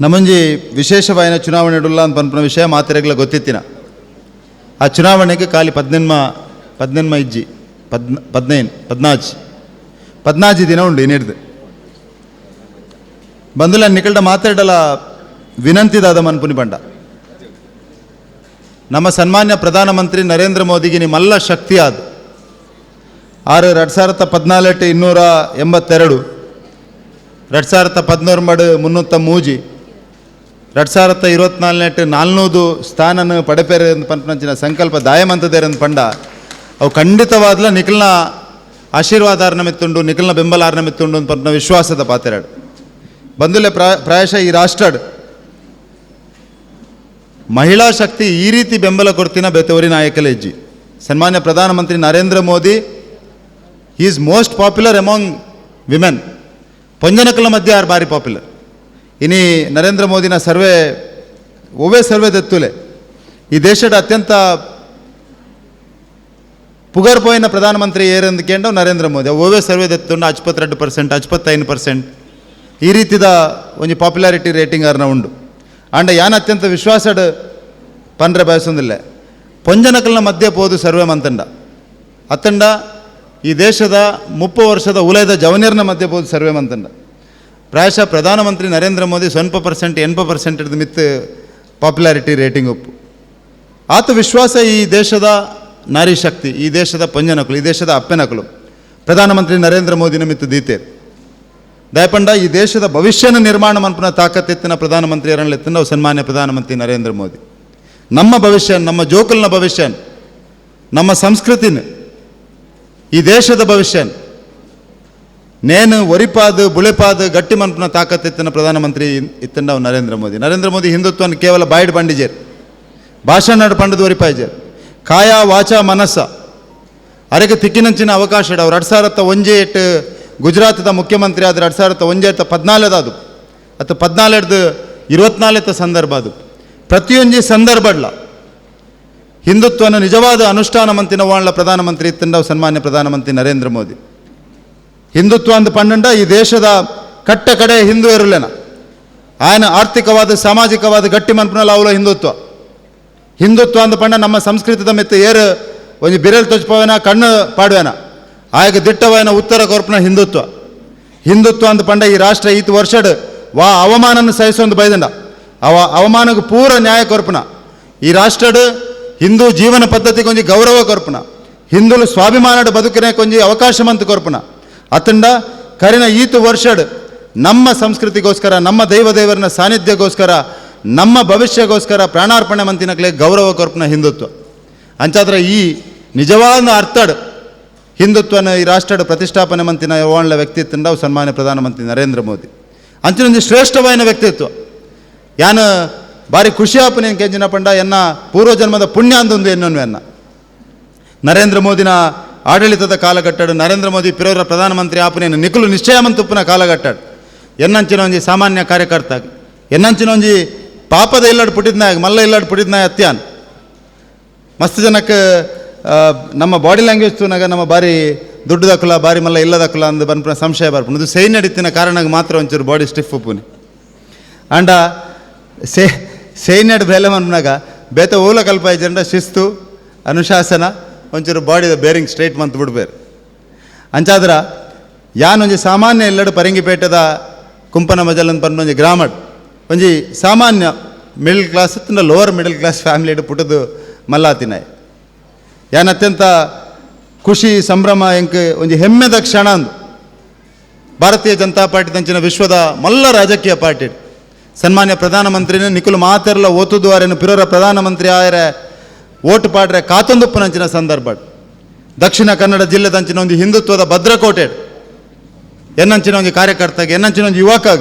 ನಮ್ಮಂಜಿ ವಿಶೇಷವಾಯಿನ ಚುನಾವಣೆ ಇಡಲ್ಲ ಅಂತ ಪನ್ಪನ ವಿಷಯ ಮಾತಿರಗ್ಲ ಗೊತ್ತಿತ್ತಿನ. ಆ ಚುನಾವಣೆಗೆ ಖಾಲಿ ಪದ್ನೆನ್ಮ ಪದ್ನೆನ್ಮ ಇಜ್ಜಿ, ಪದ್ನ, ಪದ್ನೈನ್ ಪದ್ನಾಜ್ ಪದ್ನಾಜಿ ದಿನ ಉಂಡು ಇನ್ನಿಡ್ದು. ಬಂದುಲ ನಿಕಲ್ಡ ಮಾತಾಡಲ ವಿನಂತಿದಾದ ಮನ್ಪುನಿ ಬಂಡ. ನಮ್ಮ ಸನ್ಮಾನ್ಯ ಪ್ರಧಾನಮಂತ್ರಿ ನರೇಂದ್ರ ಮೋದಿಗೆ ನಿಮ್ಮಲ್ಲ ಶಕ್ತಿ ಆದ. ಆರು ಎರಡು ಸಾವಿರದ ಪದ್ನಾಲ್ಕು ಇನ್ನೂರ ಎಂಬತ್ತೆರಡು, ಎರಡು ಸಾವಿರದ ಪದಿನೂರು ಮಡು ಮುನ್ನೂತ್ತ ಮೂಜಿ. ಎರಡು ಸಾವಿರದ ಇರುವತ್ನಾಲ್ನೆಟ್ಟು ನಾಲ್ನೂದು ಸ್ಥಾನನ ಪಡೆಪೇರೆ ಪಂಪನಂಚಿನ ಸಂಕಲ್ಪ ದಾಯಮಂತದೇರ ಅಂತ ಪಂಡ. ಅವು ಖಂಡಿತವಾದ್ಲ ನಿಖಿಲ್ನ ಆಶೀರ್ವಾದ ಆರ್ನಮಿತ್ತುಂಡು ನಿಖಿಲ್ನ ಬೆಂಬಲ ಆರ್ನಮಿತ್ತುಂಡು ಅಂತ ವಿಶ್ವಾಸದ ಪಾತೆರಡು. ಬಂದುಲೆ ಪ್ರಾ, ಪ್ರಾಯಶಃ ಈ ರಾಷ್ಟ್ರಡ್ ಮಹಿಳಾ ಶಕ್ತಿ ಈ ರೀತಿ ಬೆಂಬಲ ಕೊಡ್ತೀನ ಬೆತವರಿ ನಾಯಕಲೇ ಇಜ್ಜಿ. ಸನ್ಮಾನ್ಯ ಪ್ರಧಾನಮಂತ್ರಿ Narendra Modi is most popular among women ಪಂಜನಕಲ ಮಧ್ಯೆ ಆರ್ ಭಾರಿ ಪಾಪ್ಯುಲರ್ ಇನಿ ನರೇಂದ್ರ ಮೋದಿನ ಸರ್ವೆ ಒವೇ ಸರ್ವೆ ದತ್ತುಲೆ ಈ ದೇಶದ ಅತ್ಯಂತ ಪುಗರ್ಪೋಯಿನ ಪ್ರಧಾನಮಂತ್ರಿ ಏರಂದ್ಕೇಂಡು ನರೇಂದ್ರ ಮೋದಿ. ಒವೇ ಸರ್ವೆ ದತ್ತುಂಡು ಹಚ್ಪತ್ತೆರಡು ಪರ್ಸೆಂಟ್ ಹಚ್ಪತ್ತೈದು ಪರ್ಸೆಂಟ್ ಈ ರೀತಿದ ಒಂಜಿ ಪಾಪ್ಯುಲಾರಿಟಿ ರೇಟಿಂಗ್ ಅರ್ನ ಉಂಡು ಆಂಡ ಯಾನ್ ಅತ್ಯಂತ ವಿಶ್ವಾಸಡ್ ಪಂಡ್ರೆ ಬಯಸೊಂದಿಲ್ಲ. ಪೊಂಜನಕಲ್ನ ಮಧ್ಯೆ ಪೋದು ಸರ್ವೆ ಮಂತಂಡ. ಅತ್ತಂಡ ಈ ದೇಶದ ಮುಪ್ಪ ವರ್ಷದ ಉಲಯದ ಜವನಿಯರ್ನ ಮಧ್ಯೆ ಪೋದು ಸರ್ವೆ ಮಂತಂಡ. ಪ್ರಾಯಶಃ ಪ್ರಧಾನಮಂತ್ರಿ ನರೇಂದ್ರ ಮೋದಿ ಸ್ವಲ್ಪ ಪರ್ಸೆಂಟ್ ಎಂಪ ಪರ್ಸೆಂಟ್ ಹಿಡಿದು ಮಿತ್ ಪಾಪ್ಯುಲಾರಿಟಿ ರೇಟಿಂಗ್ ಉಪ್ಪು. ಆತ ವಿಶ್ವಾಸ ಈ ದೇಶದ ನಾರಿ ಶಕ್ತಿ, ಈ ದೇಶದ ಪಂಜನಕಲು ಈ ದೇಶದ ಅಪ್ಪೆನಕಲು ಪ್ರಧಾನಮಂತ್ರಿ ನರೇಂದ್ರ ಮೋದಿನ ಮಿತ್ತು ದೀತೆ. ದಯಪಂಡ, ಈ ದೇಶದ ಭವಿಷ್ಯನ ನಿರ್ಮಾಣ ಮನ್ಪುನ ತಾಕತ್ತೆತ್ತಿನ ಪ್ರಧಾನಮಂತ್ರಿ ನಾವು ಸನ್ಮಾನ್ಯ ಪ್ರಧಾನಮಂತ್ರಿ ನರೇಂದ್ರ ಮೋದಿ. ನಮ್ಮ ಭವಿಷ್ಯ ನಮ್ಮ ಜೋಕಲ್ನ ಭವಿಷ್ಯ ನಮ್ಮ ಸಂಸ್ಕೃತಿನ ಈ ದೇಶದ ಭವಿಷ್ಯ ನೇನು ಒರಿಪಾದು ಬುಳೆಪಾದು ಗಟ್ಟಿ ಮನ್ಪುನ ತಾಕತ್ತಿತ್ತಿನ ಪ್ರಧಾನಮಂತ್ರಿ ಇತ್ತಂಡ ನರೇಂದ್ರ ಮೋದಿ. ನರೇಂದ್ರ ಮೋದಿ ಹಿಂದುತ್ವನ ಕೇವಲ ಬಾಯ್ಡ್ ಬಂಡಿಜೇರ್. ಭಾಷಣ ನಡು ಪಂಡದ ಒರಿಪಾಯಿಜೇರ್. ಕಾಯ ವಾಚ ಮನಸ್ಸ. ಅರೆಗೆ ತಿಕ್ಕಿನಂಚಿನ ಅವಕಾಶ ಇಡ ಅವ್ರು ಎರಡು ಸಾವಿರದ ಒಂಜೆ ಎಟ್ಟು ಗುಜರಾತದ ಮುಖ್ಯಮಂತ್ರಿ ಆದ್ರೆ ಎರಡು ಸಾವಿರದ ಒಂಜೆ ಎತ್ತ ಪದ್ನಾಲ್ಕದ ಅದು ಅತ್ತು ಪದ್ನಾಲ್ಕದ ಇರುವತ್ನಾಲ್ಕದ ಸಂದರ್ಭ ಅದು ಪ್ರತಿಯೊಂದು ಸಂದರ್ಭಡ್ಲ. ಹಿಂದುತ್ವನ ನಿಜವಾದ ಅನುಷ್ಠಾನ ಮಂತಿನ ವಾಳ್ಲ ಪ್ರಧಾನಮಂತ್ರಿ ಇತ್ತಂಡ ಸನ್ಮಾನ್ಯ ಪ್ರಧಾನಮಂತ್ರಿ ನರೇಂದ್ರ ಮೋದಿ. ಹಿಂದುತ್ವ ಅಂದ ಪಂಡಂಡ ಈ ದೇಶದ ಕಟ್ಟ ಕಡೆ ಹಿಂದೂ ಇರಲೇನ ఆయన ಆರ್ಥಿಕವಾದ ಸಾಮಾಜಿಕವಾದ ಗಟ್ಟಿ ಮನ್ಪನಲ್ಲ ಅವಲ ಹಿಂದುತ್ವ ಹಿಂದುತ್ವ ಅಂದ ಪಂಡ ನಮ್ಮ ಸಂಸ್ಕೃತದ ಮೆತ್ತ ಏರು ಒಂದು ಬಿರಲ್ ತೊಚ್ಪವೇನ ಕಣ್ಣು ಪಾಡುವೇನ ಆಗ ದಿಟ್ಟವನ ಉತ್ತರ ಕೊರ್ಪನ ಹಿಂದುತ್ವ ಹಿಂದುತ್ವ ಅಂದ ಪಂಡ ಈ ರಾಷ್ಟ್ರ ಈತ್ ವರ್ಷಡ್ ವಾ ಅವಮಾನನ ಸಹಿಸೊಂದು ಬೈದಂಡ ಅವ ಅವಮಾನಕ್ಕೆ ಪೂರ ನ್ಯಾಯ ಕೊರ್ಪನ ಈ ರಾಷ್ಟ್ರಡ್ ಹಿಂದೂ ಜೀವನ ಪದ್ಧತಿ ಕೊಂಚ ಗೌರವ ಕೊರ್ಪನ ಹಿಂದುಲು ಸ್ವಾಭಿಮಾನದ ಬದುಕಿನ ಕೊಂಚ ಅವಕಾಶ ಮಂತ್ ಕೊರ್ಪನ ಅತ್ತಂಡ ಕರಿನ ಈತು ವರ್ಷಡ್ ನಮ್ಮ ಸಂಸ್ಕೃತಿಗೋಸ್ಕರ, ನಮ್ಮ ದೈವ ಸಾನ್ನಿಧ್ಯಗೋಸ್ಕರ, ನಮ್ಮ ಭವಿಷ್ಯಗೋಸ್ಕರ ಪ್ರಾಣಾರ್ಪಣೆ ಮಂತಿನಕ್ಲೆ ಗೌರವ ಕೊರ್ಪನ ಹಿಂದುತ್ವ. ಅಂಚಾದ್ರೆ ಈ ನಿಜವಾದ ಅರ್ಥಡ್ ಹಿಂದುತ್ವನ ಈ ರಾಷ್ಟ್ರದ ಪ್ರತಿಷ್ಠಾಪನೆ ಮಂತಿನ ಓಣ್ಲ ವ್ಯಕ್ತಿತ್ವ ಸನ್ಮಾನ್ಯ ಪ್ರಧಾನಮಂತ್ರಿ ನರೇಂದ್ರ ಮೋದಿ. ಅಂಚಿನೊಂದು ಶ್ರೇಷ್ಠವಾದ ವ್ಯಕ್ತಿತ್ವ. ಯಾನ ಭಾರಿ ಖುಷಿಯಾಪನೆ ಕೆಂಜಿನ ಪಂಡ ಎನ್ನ ಪೂರ್ವಜನ್ಮದ ಪುಣ್ಯ ಅಂದೊಂದು ಎನ್ನೊನ್ವೆ ಎನ್ನ. ನರೇಂದ್ರ ಮೋದಿನ ಆಡಳಿತದ ಕಾಲಘಟ್ಟಡು ನರೇಂದ್ರ ಮೋದಿ ಪಿರೋರ ಪ್ರಧಾನಮಂತ್ರಿ ಆಪನೇನು ನಿಖಲು ನಿಶ್ಚಯಮಂತುಪ್ಪನ ಕಾಲಘಟ್ಟಡು. ಎನ್ನಂಚಿನ ಒಂಜಿ ಸಾಮಾನ್ಯ ಕಾರ್ಯಕರ್ತ ಎನ್ನಂಚಿನ ಒಂಜಿ ಪಾಪದ ಇಲ್ಲಡ್ ಪುಟಿದ್ನಾಗ, ಮಲ್ಲ ಇಲ್ಲಡ್ ಪುಟಿದ್ನಾಯ ಅತ್ಯಾನ್. ಮಸ್ತ್ ಜನಕ್ಕೆ ನಮ್ಮ ಬಾಡಿ ಲ್ಯಾಂಗ್ವೇಜ್ ತೂನಾಗ ನಮ್ಮ ಬಾರಿ ದುಡ್ಡುದಕ್ಕಲ ಬಾರಿ ಮಲ್ಲ ಇಲ್ಲದಕ್ಕಲ ಅಂದು ಬನ್ಪುನ ಸಂಶಯ ಬರ್ಪುನ. ಇದು ಸೈ ನಡೀತಿನ ಕಾರಣಕ್ಕೆ ಮಾತ್ರ ಒಂಚೂರು ಬಾಡಿ ಸ್ಟಿಫ್ ಉಪ್ಪುನಿ. ಅಂಡ, ಸೇ ಸೈನ್ಯಡ್ ಬೇಲೆ ಮನ್ಪನಾಗ ಬೇತ ಓಲ ಕಲ್ಪ ಶಿಸ್ತು, ಅನುಶಾಸನ ಒಂಚೂರು ಬಾಡಿದ ಬೇರಿಂಗ್ ಸ್ಟ್ರೈಟ್ ಮಂತ್ ಬಿಡ್ಬೇರು. ಅಂಚಾದ್ರ ಯಾನೊಂಜಿ ಸಾಮಾನ್ಯ ಎಲ್ಲಡು ಪರಂಗಿಪೇಟದ ಕುಂಪನ ಮಜಲನ್ ಬಂದು ಒಂಜಿ ಗ್ರಾಮಡ್. ಒಂಜಿ ಸಾಮಾನ್ಯ ಮಿಡಲ್ ಕ್ಲಾಸ್ ತಿನ್ನ ಲೋವರ್ ಮಿಡಲ್ ಕ್ಲಾಸ್ ಫ್ಯಾಮಿಲಿ ಪುಟದು ಮಲ್ಲಾತಿನಾಯ್. ಯಾನ್ ಅತ್ಯಂತ ಖುಷಿ, ಸಂಭ್ರಮ, ಎಂಕ್ ಒಂಜಿ ಹೆಮ್ಮೆದ ಕ್ಷಣ ಅಂದು. ಭಾರತೀಯ ಜನತಾ ಪಾರ್ಟಿ ತಂಚಿನ ವಿಶ್ವದ ಮಲ್ಲ ರಾಜಕೀಯ ಪಾರ್ಟಿ ಸನ್ಮಾನ್ಯ ಪ್ರಧಾನಮಂತ್ರಿನ ನಿಖುಲು ಮಾತೆರ್ಲ ಓತುದುವಾರೇನು ಪಿರೋರ ಪ್ರಧಾನಮಂತ್ರಿ ಆಯರೆ ಓಟು ಪಾಡ್ರೆ ಕಾತೊಂದುಪ್ಪನಂಚಿನ ಸಂದರ್ಭ. ದಕ್ಷಿಣ ಕನ್ನಡ ಜಿಲ್ಲೆದಂಚಿನ ಒಂದು ಹಿಂದುತ್ವದ ಭದ್ರಕೋಟೆ. ಎನ್ನಂಚಿನ ಒಂದು ಕಾರ್ಯಕರ್ತಾಗ ಎನ್ನಂಚಿನ ಒಂದು ಯುವಕಾಗ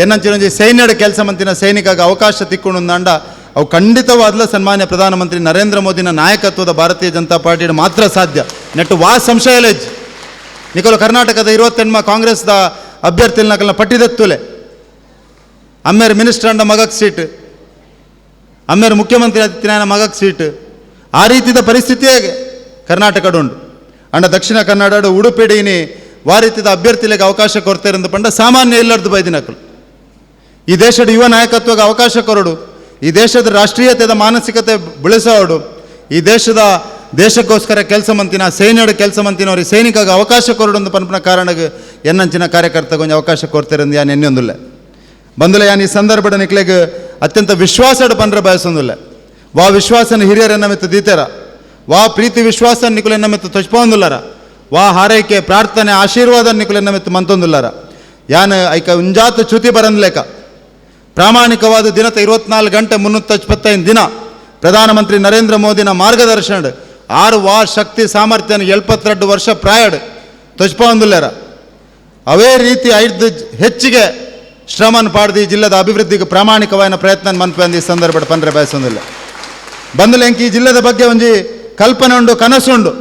ಎನ್ನಂಚಿನ ಒಂದು ಸೈನ್ಯದ ಕೆಲಸ ಮಂತಿನ ಸೈನಿಕಾಗ ಅವಕಾಶ ತಿಕ್ಕೊಂಡು ಅಂಡ ಅವು ಖಂಡಿತವಾದ್ಲ ಸನ್ಮಾನ್ಯ ಪ್ರಧಾನಮಂತ್ರಿ ನರೇಂದ್ರ ಮೋದಿನ ನಾಯಕತ್ವದ ಭಾರತೀಯ ಜನತಾ ಪಾರ್ಟಿ ಮಾತ್ರ ಸಾಧ್ಯ. ನೆಟ್ಟು ವಾ ಸಂಶಯ ಲೇಜ್ ನಿಖಲು ಕರ್ನಾಟಕದ ಇರುವತ್ತೆಣ್ಮ ಕಾಂಗ್ರೆಸ್ದ ಅಭ್ಯರ್ಥಿ ನಕಲ್ನ ಪಟ್ಟಿದತ್ತುಲೆ. ಅಮ್ಮೇರ್ ಮಿನಿಸ್ಟರ್ ಅಂಡ ಮಗಕ್ಕೆ ಸೀಟ್. ಅಮ್ಮೇರ್ ಮುಖ್ಯಮಂತ್ರಿ ಆದಿತ್ಯನಾಯನ ಮಗಕ್ಕೆ ಸೀಟ್ ಆ ರೀತಿದ ಪರಿಸ್ಥಿತಿಯೇ ಕರ್ನಾಟಕಡು ಉಂಟು ಅಂಡ ದಕ್ಷಿಣ ಕನ್ನಡ ಉಡುಪಿಡಿನಿ ವಾರೀತಿದ ಅಭ್ಯರ್ಥಿಗಳಿಗೆ ಅವಕಾಶ ಕೊಡ್ತಾರೆ ಅಂತ ಪಂಡ ಸಾಮಾನ್ಯ ಎಲ್ಲರದ್ದು ಬೈದಿನಕಲು. ಈ ದೇಶದ ಯುವ ನಾಯಕತ್ವಕ್ಕೆ ಅವಕಾಶ ಕೊರಡು. ಈ ದೇಶದ ರಾಷ್ಟ್ರೀಯತೆದ ಮಾನಸಿಕತೆ ಬೆಳೆಸೋಡು. ಈ ದೇಶದ ದೇಶಕ್ಕೋಸ್ಕರ ಕೆಲಸ ಮಂತಿನ ಸೈನ್ಯದ ಕೆಲಸ ಮಂತಿನವ್ರಿಗೆ ಸೈನಿಕಗೆ ಅವಕಾಶ ಕೊರಡು ಅಂತ ಪನ್ಪನ ಕಾರಣಕ್ಕೆ ಎನ್ನಂಚಿನ ಕಾರ್ಯಕರ್ತ ಕೊಂಚ ಅವಕಾಶ ಕೊಡ್ತಿರಂದು ಯಾನ್ ಎನ್ನೊಂದಿಲ್ಲ ಬಂದುಲೆ ಯಾನ್ ಈ ಸಂದರ್ಭದ ನಿಕ್ಲೆಗ್ ಅತ್ಯಂತ ವಿಶ್ವಾಸದ ಪಂಡ್ರೆ ಬಯಸೊಂದಿಲ್ಲ. ವಾ ವಿಶ್ವಾಸನ ಹಿರಿಯರನ್ನ ಮೆತ್ತು ದೀತೆರ. ವಾ ಪ್ರೀತಿ ವಿಶ್ವಾಸ ನಿಕುಲೆನ್ನ ಮೆತ್ತು ತೊಚ್ಪೊಂದುಲ್ಲರ ವಾ ಹಾರೈಕೆ, ಪ್ರಾರ್ಥನೆ ಆಶೀರ್ವಾದ ನಿಕುಲೆನ್ನ ಮೆತ್ತು ಮಂತೊಂದುಲ್ಲರ. ಯಾನ್ ಐಕ ಉಂಜಾತ ಚ್ಯುತಿ ಬರಂದ್ಲೇಕ. ಪ್ರಾಮಾಣಿಕವಾದ ದಿನತ ಇರುವತ್ನಾಲ್ಕು ಗಂಟೆ ಮುನ್ನೂತ್ತ ಇಪ್ಪತ್ತೈದು ದಿನ ಪ್ರಧಾನಮಂತ್ರಿ ನರೇಂದ್ರ ಮೋದಿನ ಮಾರ್ಗದರ್ಶನ ಆರು ವಾ ಶಕ್ತಿ ಸಾಮರ್ಥ್ಯನ ಎಪ್ಪತ್ತೆರಡು ವರ್ಷ ಪ್ರಾಯಡ್ ತೊಚ್ಪೊಂದುಲ್ಲೆರ ಅವೇ ರೀತಿ ಐದು ಹೆಚ್ಚಿಗೆ ಶ್ರಮನ ಪಾಡ್ದು ಈ ಜಿಲ್ಲೆದ ಅಭಿವೃದ್ಧಿಗೆ ಪ್ರಾಮಾಣಿಕವಾದ ಪ್ರಯತ್ನ ಮನ್ಪಂದು ಈ ಸಂದರ್ಭ ಪಂದ್ರೆ ಬಯಸೊಂದಿಲ್ಲ ಬಂದುಲೆಂಕಿ ಈ ಜಿಲ್ಲೆದ ಬಗ್ಗೆ ಒಂಜಿ ಕಲ್ಪನೆ ಉಂಡು ಕನಸುಂಡು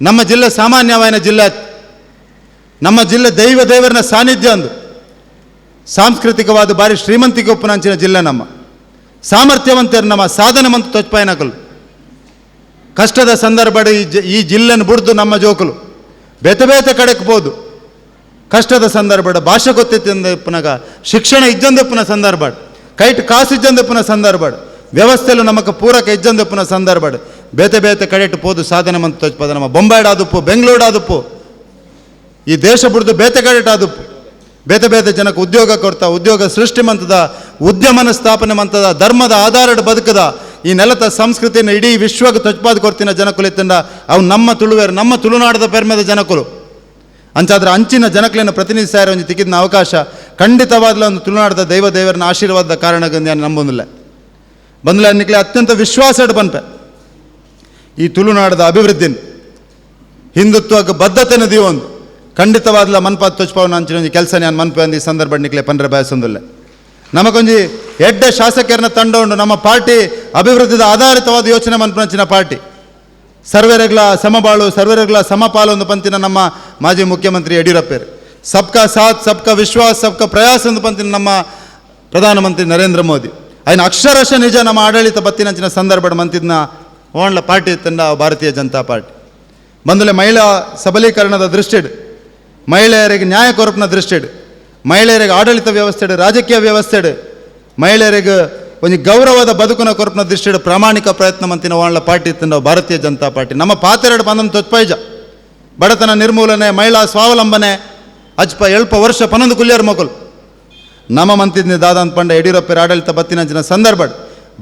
ನಮ್ಮ ಜಿಲ್ಲೆ ಸಾಮಾನ್ಯವಾದ ಜಿಲ್ಲೆ ನಮ್ಮ ಜಿಲ್ಲೆ ದೈವ ದೇವರನ ಸಾನ್ನಿಧ್ಯ ಅಂದು ಸಾಂಸ್ಕೃತಿಕವಾದ ಬಾರಿ ಶ್ರೀಮಂತಿಕೆ ಉಪ್ಪುನಂಚಿನ ಜಿಲ್ಲೆ ನಮ್ಮ ಸಾಮರ್ಥ್ಯವಂತರು ನಮ್ಮ ಸಾಧನೆ ಮಂತ್ ತೊಚ್ಪಾಯನಕಲು ಕಷ್ಟದ ಸಂದರ್ಭ ಈ ಜ ಈ ಜಿಲ್ಲೆನ ಬುಡ್ದು ನಮ್ಮ ಜೋಕುಲು ಬೇತೆ ಬೇತೆ ಕಡೆಗೆ ಹೋದು ಕಷ್ಟದ ಸಂದರ್ಭ, ಭಾಷೆ ಗೊತ್ತಿತ್ತಂದಪ್ಪನಾಗ ಶಿಕ್ಷಣ ಇಜ್ಜಂದಪ್ಪನ ಸಂದರ್ಭ, ಕೈಟ್ ಕಾಸು ಇಜ್ಜಂದಪ್ಪನ ಸಂದರ್ಭ, ವ್ಯವಸ್ಥೆಲು ನಮಗೆ ಪೂರಕ ಇಜ್ಜಂದಪ್ಪನ ಸಂದರ್ಭ, ಬೇತೆ ಬೇತೆ ಕಡೆಟ್ ಪೋದು ಸಾಧನೆ ಮಂತ್ ತೋಚ್ಪದ ನಮ್ಮ ಬೆಂಗಳೂರು ಆದುಪ್ಪು, ಈ ದೇಶ ಬಿಡ್ದು ಬೇತೆ ಕಡೆಟ್ ಆದುಪ್ಪು, ಬೇತೆ ಬೇತೆ ಜನಕ್ಕೆ ಉದ್ಯೋಗ ಕೊಡ್ತಾ, ಉದ್ಯೋಗ ಸೃಷ್ಟಿ ಮಂತದ, ಉದ್ಯಮನ ಸ್ಥಾಪನೆ ಮಂತದ, ಧರ್ಮದ ಆಧಾರದ ಬದುಕದ, ಈ ನೆಲದ ಸಂಸ್ಕೃತಿನ ಇಡೀ ವಿಶ್ವಕ್ಕೆ ತೊಚ್ಪಾದ ಕೊಡ್ತಿನ ಜನಕುಲಿತ್ತಂಡ ಅವು ನಮ್ಮ ತುಳುವೇರು, ನಮ್ಮ ತುಳುನಾಡದ ಪೆರ್ಮೆದ ಜನಕುಲು. ಅಂಚಾದ್ರೆ ಅಂಚಿನ ಜನಗಳನ್ನು ಪ್ರತಿನಿಧಿಸ್ತಾ ಇರೋ ಒಂದು ತಿಕ್ಕಿದ ಅವಕಾಶ ಖಂಡಿತವಾದ್ಲ ಒಂದು ತುಳುನಾಡದ ದೈವ ದೇವರನ್ನ ಆಶೀರ್ವಾದದ ಕಾರಣದಿಂದ ನಾನು ನಂಬೊಂದಿಲ್ಲ ಬಂದ್ಲ ಅನ್ನಿಕ್ಲೆ ಅತ್ಯಂತ ವಿಶ್ವಾಸ ಪನ್ಪೆ ಈ ತುಳುನಾಡದ ಅಭಿವೃದ್ಧಿನ ಹಿಂದುತ್ವಕ್ಕೆ ಬದ್ಧತೆನ ಒಂದು. ಖಂಡಿತವಾದ್ಲ ಮನ್ಪಾತ್ ತೊಚ್ಪವನ ಅಂಚಿನ ಒಂದು ಕೆಲಸ ನಾನು ಮನ್ಪೆ ಅಂದ ಈ ಸಂದರ್ಭ ನಿಕ್ಲೆ ಪಂಡ್ರೆ ಬಯಸೊಂದಿಲ್ಲ ನಮಗೊಂಜಿ ಎಡ್ಡ ಶಾಸಕರನ್ನ ತಂಡ ಉಂಡು ನಮ್ಮ ಪಾರ್ಟಿ ಅಭಿವೃದ್ಧಿದ ಆಧಾರಿತವಾದ ಯೋಚನೆ ಮನ್ಪಂಚಿನ ಪಾರ್ಟಿ. ಸರ್ವೇರೆಗ್ಲ ಸಮಬಾಳು ಸರ್ವೇರೆಗ್ಲ ಸಮಪಾಲು ಒಂದು ಪಂತಿನ ನಮ್ಮ ಮಾಜಿ ಮುಖ್ಯಮಂತ್ರಿ ಯಡಿಯೂರಪ್ಪರು ಸಬ್ಕಾ ಸಾಥ್ ಸಬ್ಕಾ ವಿಶ್ವಾಸ್ ಸಬ್ಕಾ ಪ್ರಯಾಸ್ ಒಂದು ಪಂತಿನ ನಮ್ಮ ಪ್ರಧಾನಮಂತ್ರಿ ನರೇಂದ್ರ ಮೋದಿ ఆయన ಅಕ್ಷರಶ ನಿಜ ನಮ್ಮ ಆಡಳಿತ ಬತ್ತಿನಂಚಿನ ಸಂದರ್ಭ ಮಂತಿದ್ನ ಓಣ್ಲ ಪಾರ್ಟಿ ತಂಡ ಭಾರತೀಯ ಜನತಾ ಪಾರ್ಟಿ ಬಂದಲೆ ಮಹಿಳಾ ಸಬಲೀಕರಣದ ದೃಷ್ಟಿಡ್ ಮಹಿಳೆಯರಿಗೆ ನ್ಯಾಯ ಕೊರಪನ ದೃಷ್ಟಿಡ್ ಮಹಿಳೆಯರಿಗೆ ಆಡಳಿತ ವ್ಯವಸ್ಥೆಡ್ ರಾಜಕೀಯ ವ್ಯವಸ್ಥೆಡ್ ಮಹಿಳೆಯರಿಗೆ ಒಂದು ಗೌರವದ ಬದುಕುನ ಕೊರಪನ ದೃಷ್ಟಿಯ ಪ್ರಾಮಾಣಿಕ ಪ್ರಯತ್ನ ಮಂತಿನ ವಾಳ ಪಾರ್ಟಿ ತಂಡ ಭಾರತೀಯ ಜನತಾ ಪಾರ್ಟಿ. ನಮ್ಮ ಪಾತೆರಡು ಪಂದಂ ತೊತ್ಪೈಜ ಬಡತನ ನಿರ್ಮೂಲನೆ, ಮಹಿಳಾ ಸ್ವಾವಲಂಬನೆ, ಅಜ್ಪ ಎಳ್ಪ ವರ್ಷ ಪನ್ನೊಂದು ಕುಲ್ಯರ್ ಮಗಲು ನಮ್ಮ ಮಂತಿದ್ನಿ ದಾದಂತ ಪಂಡ ಯಡಿಯೂರಪ್ಪರ ಆಡಳಿತ ಬತ್ತಿನಂಚಿನ ಸಂದರ್ಭ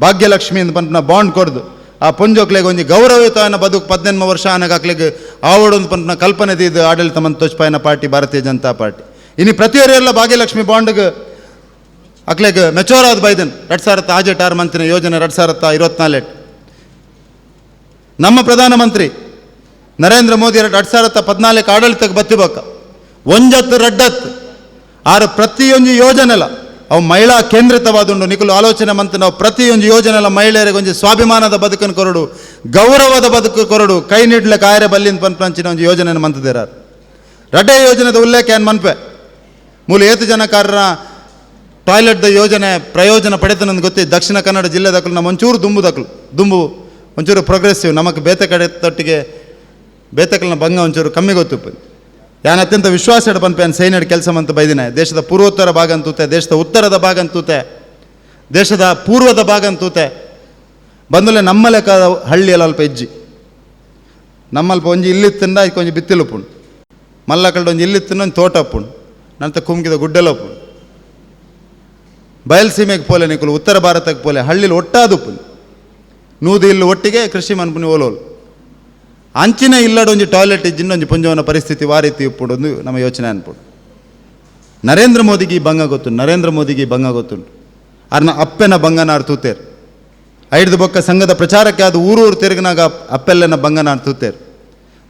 ಭಾಗ್ಯಲಕ್ಷ್ಮಿ ಅಂತ ಪಂಪನ ಬಾಂಡ್ ಕೊಡ್ದು ಆ ಪುಂಜೋಕ್ಲೆಗೆ ಒಂದು ಗೌರವಯುತವಾದ ಬದುಕು ಪದ್ನೆಂಟು ವರ್ಷ ಅನಗಾಕ್ಲಿಗೆ ಆವಡು ಆವಡೊಂದು ಪಂಪನ ಕಲ್ಪನೆ ಇದು ಆಡಳಿತ ಮಂತ್ ತೊಚ್ಪಾಯನ ಪಾರ್ಟಿ ಭಾರತೀಯ ಜನತಾ ಪಾರ್ಟಿ. ಇನ್ನು ಪ್ರತಿಯೊರೆಲ್ಲ ಭಾಗ್ಯಲಕ್ಷ್ಮಿ ಬಾಂಡ್ಗೆ ಅಕ್ಲೆಗೆ ಮೆಚೋರ್ ಆದ ಬೈದನ್. ಎರಡು ಸಾವಿರದ ಆಜೆಟ್ ಆರು ಯೋಜನೆ ಎರಡು ಸಾವಿರದ ಇರುವತ್ನಾಲ್ಕು ನಮ್ಮ ಪ್ರಧಾನಮಂತ್ರಿ ನರೇಂದ್ರ ಮೋದಿ ಎರಡು ಸಾವಿರದ ಪದ್ನಾಲ್ಕು ಆಡಳಿತಕ್ಕೆ ಬತ್ತಿಬೇಕ. ಒಂಜತ್ತು ರಡ್ಡತ್. ಆರು ಪ್ರತಿಯೊಂದು ಯೋಜನೆಲ, ಅವು ಮಹಿಳಾ ಕೇಂದ್ರಿತವಾದುಂಡು ನಿಖಲು ಆಲೋಚನೆ ಮಂತ್ ನಾವು ಪ್ರತಿಯೊಂದು ಯೋಜನೆಲ ಮಹಿಳೆಯರಿಗೆ ಒಂದು ಸ್ವಾಭಿಮಾನದ ಬದುಕನ್ನು ಕೊರಡು, ಗೌರವದ ಬದುಕು ಕೊರಡು, ಕೈ ನೀಡ್ಲಿಕ್ಕೆ ಆಯರ ಬಲ್ಲಿನ ಪಂಪಂಚಿನ ಒಂದು ಯೋಜನೆ ಮಂತದಿರಾರು ರಡ್ಡೆ ಯೋಜನೆದ ಉಲ್ಲೇಖ ಏನು ಮನ್ಪೆ? ಮೂಲ ಏತು ಜನಕಾರರ ಟಾಯ್ಲೆಟ್ದ ಯೋಜನೆ ಪ್ರಯೋಜನ ಪಡೆದ ನನಗೆ ಗೊತ್ತಿ, ದಕ್ಷಿಣ ಕನ್ನಡ ಜಿಲ್ಲೆ ದಕ್ಕಲು ನಮ್ಮ ಒಂಚೂರು ದುಂಬು ದಕ್ಕಲು ದುಂಬು, ಒಂಚೂರು ಪ್ರೋಗ್ರೆಸಿವ್ ನಮಗೆ ಬೇತೆ ಕಡೆ ತೊಟ್ಟಿಗೆ ಬೇತಕಲ್ನ ಭಂಗ ಒಂಚೂರು ಕಮ್ಮಿ ಗೊತ್ತು ಯಾನ ಅತ್ಯಂತ ವಿಶ್ವಾಸ ಇಡ ಪನ್ಪೆ ಸೈನ್ಯಡ್ ಕೆಲಸ ಅಂತ ಬೈದಿನ, ದೇಶದ ಪೂರ್ವೋತ್ತರ ಭಾಗ ಅಂತೂತೆ ದೇಶದ ಉತ್ತರದ ಭಾಗ ಅಂತೂತೆ ದೇಶದ ಪೂರ್ವದ ಭಾಗ ಅಂತೂತೆ ಬಂದುಲೆ ನಮ್ಮ ಲೆಕ್ಕ ಹಳ್ಳಿಯಲ್ಲಿ ಅಲ್ಪ ಹೆಜ್ಜಿ. ನಮ್ಮಲ್ಪ ಒಂಜಿ ಇಲ್ಲಿ ತಿಂದ ಕೊಂಚ ಬಿತ್ತಿಲು ಪುಣ್ ಮಲ್ಲಕಲ್ಡ ಒಂಜಿ ಇಲ್ಲಿ ತಿನ್ನೊಂದು ತೋಟ ಪುಣ್ ನಂತರ ಕುಮ್ಕಿದ ಗುಡ್ಡೆಲ ಅಪ್ಪುಂಡು ಪೋಲೆ ನಿಕುಲು ಉತ್ತರ ಭಾರತಕ್ಕೆ ಪೋಲೆ, ಹಳ್ಳಿಲಿ ಒಟ್ಟಾದುಪ್ಪುಂಡು ನೂದು ಇಲ್ಲಿ ಒಟ್ಟಿಗೆ ಕೃಷಿ ಮನ್ಪುನಿ ಓಲೋಲು. ಅಂಚಿನ ಇಲ್ಲಡೊಂಜಿ ಟಾಯ್ಲೆಟ್ ಇಜ್ಜಿನ ಒಂಜಿ ಪುಂಜವನ ಪರಿಸ್ಥಿತಿ ವಾರೀತಿ ಉಪ್ಪುಡೊಂದು ನಮ್ಮ ಯೋಚನೆ ಅನ್ಪುಡು. ನರೇಂದ್ರ ಮೋದಿಗೆ ಈ ಭಂಗ ಗೊತ್ತು ನರೇಂದ್ರ ಮೋದಿಗೆ ಈ ಭಂಗ ಗೊತ್ತುಂಟು. ಅರ್ನ ಅಪ್ಪೆನ ಭಂಗನಾರ್ ತೂತೇರು ಐಡ್ದು ಬೊಕ್ಕ ಸಂಘದ ಪ್ರಚಾರಕ್ಕೆ ಅದು ಊರೂರು ತಿರುಗಿನಾಗ ಅಪ್ಪೆಲ್ಲನ ಭಂಗನಾರ್ ತೂತೇರು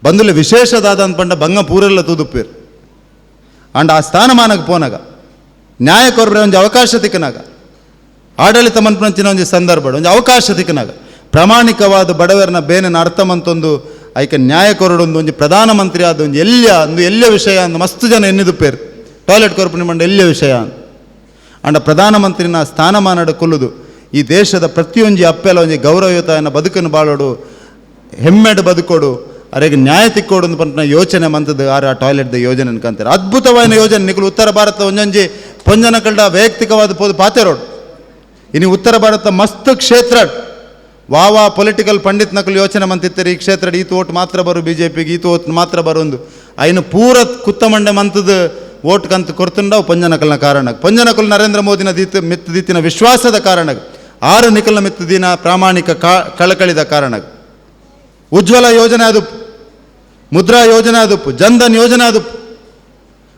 ಬಂದುಲೆ ವಿಶೇಷದಾದ ಪಂಡ ಭಂಗ ಪೂರೆಲ್ಲ ತೂದುಪ್ಪೇರು. ಅಂಡ್ ಆ ಸ್ಥಾನಮಾನಕ್ಕೆ ಪೋನಾಗ ನ್ಯಾಯ ಒಂದು ಅವಕಾಶ ತಿಕ್ಕನಾಗ ಆಡಳಿತ ಮಂತ್ರಿನ ಒಂದು ಸಂದರ್ಭ, ಒಂದು ಅವಕಾಶ ತಿಕ್ಕನಾಗ ಪ್ರಾಮಾಣಿಕವಾದ ಬಡವರನ್ನ ಬೇನೆನ ಅರ್ಥ ಮಂತೊಂದು ಐಕ ನ್ಯಾಯ ಕೊರಡೊಂದು ಒಂದು ಪ್ರಧಾನಮಂತ್ರಿ ಆದ ಒಂದು ಎಲ್ಲ ಒಂದು ಎಲ್ಲ ವಿಷಯ ಅಂದು ಮಸ್ತ್ ಜನ ಎನ್ನಿದುಪ್ಪೇರು ಟಾಯ್ಲೆಟ್ ಕೊರಪಣೆ ಮಂಡ ಎಲ್ಲ ವಿಷಯ ಪ್ರಧಾನ ಅಂಡ ಪ್ರಧಾನಮಂತ್ರಿನ ಸ್ಥಾನಮಾನಡ ಕೊಲ್ಲುದು. ಈ ದೇಶದ ಪ್ರತಿಯೊಂದು ಅಪ್ಪೆಲ ಒಂಜಿ ಗೌರವಯುತನ ಬದುಕನ್ನು ಬಾಳೋಡು, ಹೆಮ್ಮೆಡ್ ಬದುಕೋಡು, ಅರೆಗೆ ನ್ಯಾಯ ತಿಕ್ಕೋಡು ಅಂತ ಯೋಚನೆ ಮಂತದ್ದು ಆರ ಆ ಟಾಯ್ಲೆಟ್ದ ಯೋಜನೆ ಅನ್ಕಂತಾರೆ. ಅದ್ಭುತವಾದ ಯೋಜನೆ ನಿಖಲು ಉತ್ತರ ಭಾರತ ಒಂದೊಂಜಿ ಪೊಂಜನಕಲ್ಡ ವೈಯಕ್ತಿಕವಾದ ಪೋದು ಪಾತೆರೋಡು ಇನಿ ಉತ್ತರ ಭಾರತ ಮಸ್ತ್ ಕ್ಷೇತ್ರ ವಾವಾ ಪೊಲಿಟಿಕಲ್ ಪಂಡಿತ್ ನಕಲು ಯೋಚನೆ ಮಂತಿತ್ತಾರೆ, ಈ ಕ್ಷೇತ್ರ ಈತ ಓಟ್ ಮಾತ್ರ ಬರು ಬಿ ಜೆ ಪಿಗೆ ಈತ ಓಟ್ ಮಾತ್ರ ಬರೋಂದು ಐನು ಪೂರ ಕುತ್ತಮಂಡೆ ಮಂತದ ಓಟ್ ಕಂತ ಕೊರ್ತುಂಡವು ಪಂಜನಕಲ್ನ ಕಾರಣ ಪಂಜನಕಲ್ ನರೇಂದ್ರ ಮೋದಿನ ದೀತ ಮಿತ್ತ ದೀತಿನ ವಿಶ್ವಾಸದ ಕಾರಣ ಆರು ನಿಖಲ್ನ ಮಿತ್ತ ದಿನ ಪ್ರಾಮಾಣಿಕ ಕಳಕಳಿದ ಕಾರಣ ಉಜ್ವಲ ಯೋಜನೆ ಅದು. ಮುದ್ರಾ ಯೋಜನೆ ಅದು. ಜನ್ಧನ್ ಯೋಜನೆ ಅದು.